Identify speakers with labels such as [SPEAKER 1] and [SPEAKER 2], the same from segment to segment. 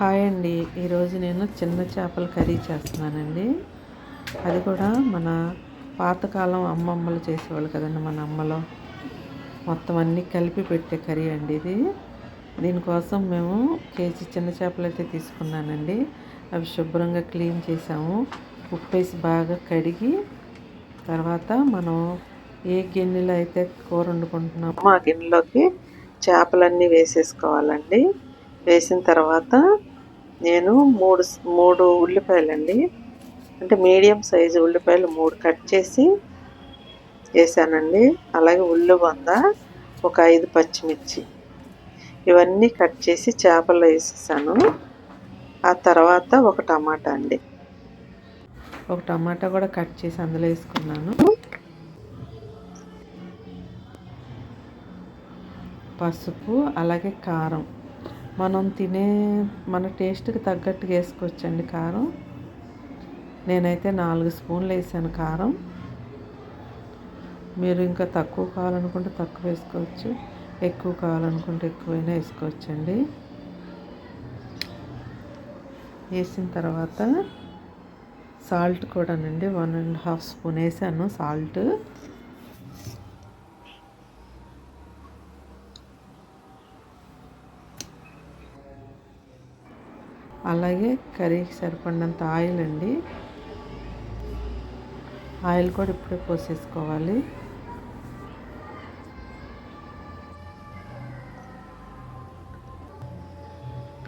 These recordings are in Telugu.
[SPEAKER 1] హాయ్ అండి. ఈరోజు నేను చిన్న చేపల కర్రీ చేస్తున్నానండి. అది కూడా మన పాతకాలం అమ్మమ్మలు చేసేవాళ్ళు కదండి మన అమ్మలో. మొత్తం అన్నీ కలిపి పెట్టే కర్రీ అండి ఇది. దీనికోసం మేము కేజీ చిన్న చేపలు అయితే తీసుకున్నానండి. అవి శుభ్రంగా క్లీన్ చేసాము. ఉప్పు వేసి బాగా కడిగి తర్వాత మనం ఏ గిన్నెలో అయితే కూర వండుకుంటున్నామో ఆ గిన్నెలోకి చేపలన్నీ వేసేసుకోవాలండి. వేసిన తర్వాత నేను మూడు మూడు ఉల్లిపాయలండి. అంటే మీడియం సైజు ఉల్లిపాయలు మూడు కట్ చేసి వేసానండి. అలాగే ఉల్లి వంద ఒక ఐదు పచ్చిమిర్చి. ఇవన్నీ కట్ చేసి చేపల్లో వేసేసాను. ఆ తర్వాత ఒక టమాటా అండి. ఒక టమాటా కూడా కట్ చేసి అందులో వేసుకున్నాను. పసుపు అలాగే కారం. మనం తినే మన టేస్ట్కి తగ్గట్టుగా వేసుకోవచ్చండి కారం. నేనైతే నాలుగు స్పూన్లు వేసాను కారం. మీరు ఇంకా తక్కువ కావాలనుకుంటే తక్కువ వేసుకోవచ్చు. ఎక్కువ కావాలనుకుంటే ఎక్కువైనా వేసుకోవచ్చండి. వేసిన తర్వాత సాల్ట్ కూడానండి వన్ అండ్ హాఫ్ స్పూన్ వేసాను సాల్ట్. అలాగే కర్రీకి సరిపడినంత ఆయిల్ అండి. ఆయిల్ కూడా ఇప్పుడే పోసేసుకోవాలి.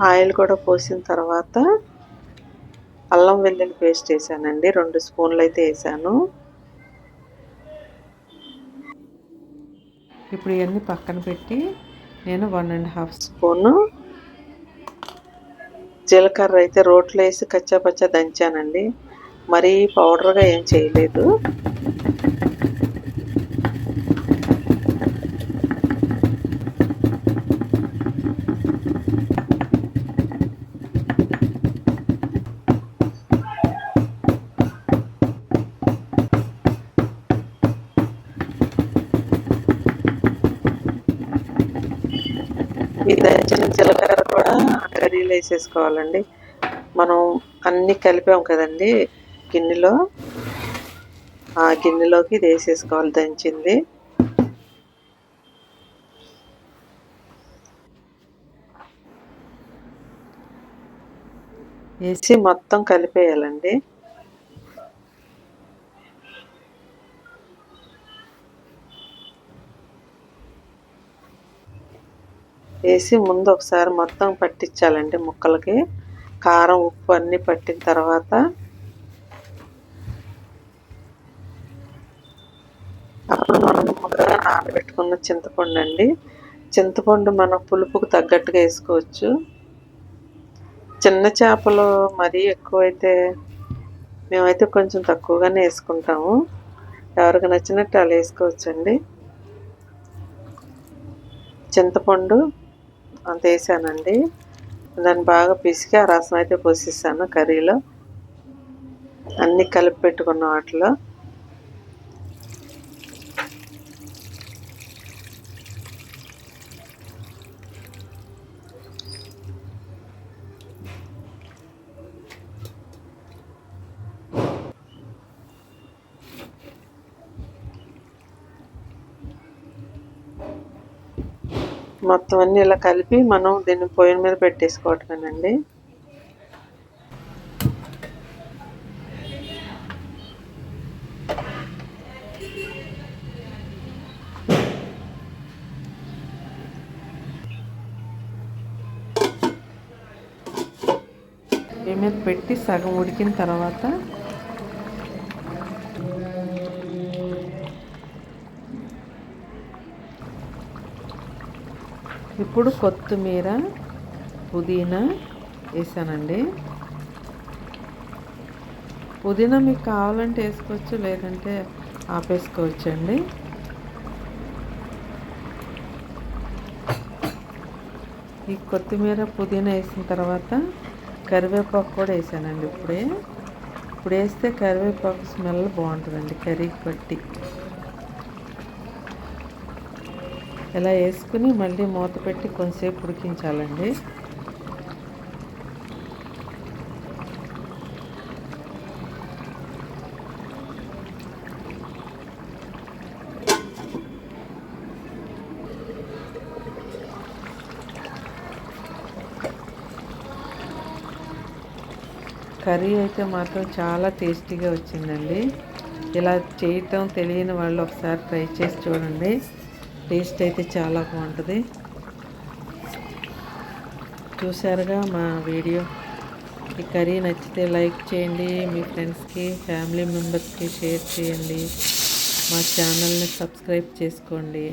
[SPEAKER 1] ఆయిల్ కూడా పోసిన తర్వాత అల్లం వెల్లుల్లి పేస్ట్ వేసానండి. రెండు స్పూన్లు అయితే వేసాను. ఇప్పుడు ఇవన్నీ పక్కన పెట్టి నేను వన్ అండ్ హాఫ్ స్పూను జీలకర్ర అయితే రోట్లో వేసి కచ్చాపచ్చా దంచానండి. మరీ పౌడర్గా ఏం చేయలేదు. ఈ దంచిన జీలకర్ర కూడా నీళ్ళు వేసేసుకోవాలండి మనం అన్నీ కలిపాం కదండి గిన్నెలో. ఆ గిన్నెలోకి ఇది వేసేసుకోవాలి దంచింది. వేసి మొత్తం కలిపేయాలండి. వేసి ముందు ఒకసారి మొత్తం పట్టించాలండి ముక్కలకి. కారం ఉప్పు అన్నీ పట్టిన తర్వాత అప్పుడు మనం ముందుగా నానబెట్టుకున్న చింతపండు అండి చింతపండు మన పులుపుకు తగ్గట్టుగా వేసుకోవచ్చు. చిన్న చేపలు మరీ ఎక్కువైతే మేమైతే కొంచెం తక్కువగానే వేసుకుంటాము. ఎవరికి నచ్చినట్టు అలా వేసుకోవచ్చండి. చింతపండు అంత వేసానండి. దాన్ని బాగా పిసికి ఆ రసం అయితే పోసిస్తాను కర్రీలో. అన్నీ కలిపి పెట్టుకున్న వాటిలో. మొత్తం అన్నీ ఇలా కలిపి మనం దీన్ని పొయ్యి మీద పెట్టేసుకోవటమేనండి. పొయ్యి మీద పెట్టి సగం ఉడికిన తర్వాత ఇప్పుడు కొత్తిమీర పుదీనా వేసానండి. పుదీనా మీకు కావాలంటే వేసుకోవచ్చు లేదంటే ఆపేసుకోవచ్చండి. ఈ కొత్తిమీర పుదీనా వేసిన తర్వాత కరివేపాకు కూడా వేసానండి ఇప్పుడే. ఇప్పుడు వేస్తే కరివేపాకు స్మెల్ బాగుంటుందండి కర్రీకి బట్టి ఇలా వేసుకుని మళ్ళీ మూత పెట్టి కొంతసేపు ఉడికించాలండి. కర్రీ అయితే మాత్రం చాలా టేస్టీగా వచ్చిందండి. ఇలా చేయటం తెలియని వాళ్ళు ఒకసారి ట్రై చేసి చూడండి. టేస్ట్ అయితే చాలా బాగుంటుంది. చూసారుగా మా వీడియో. ఈ కర్రీ నచ్చితే లైక్ చేయండి మీ ఫ్రెండ్స్కి ఫ్యామిలీ మెంబర్స్కి షేర్ చేయండి మా ఛానల్ని సబ్స్క్రైబ్ చేసుకోండి.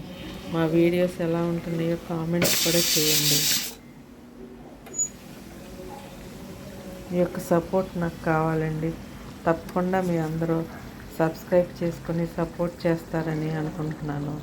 [SPEAKER 1] మా వీడియోస్ ఎలా ఉంటున్నాయో కామెంట్స్ కూడా చేయండి. మీ యొక్క సపోర్ట్ నాకు కావాలండి. తప్పకుండా మీ అందరూ సబ్స్క్రైబ్ చేసుకొని సపోర్ట్ చేస్తారని అనుకుంటున్నాను.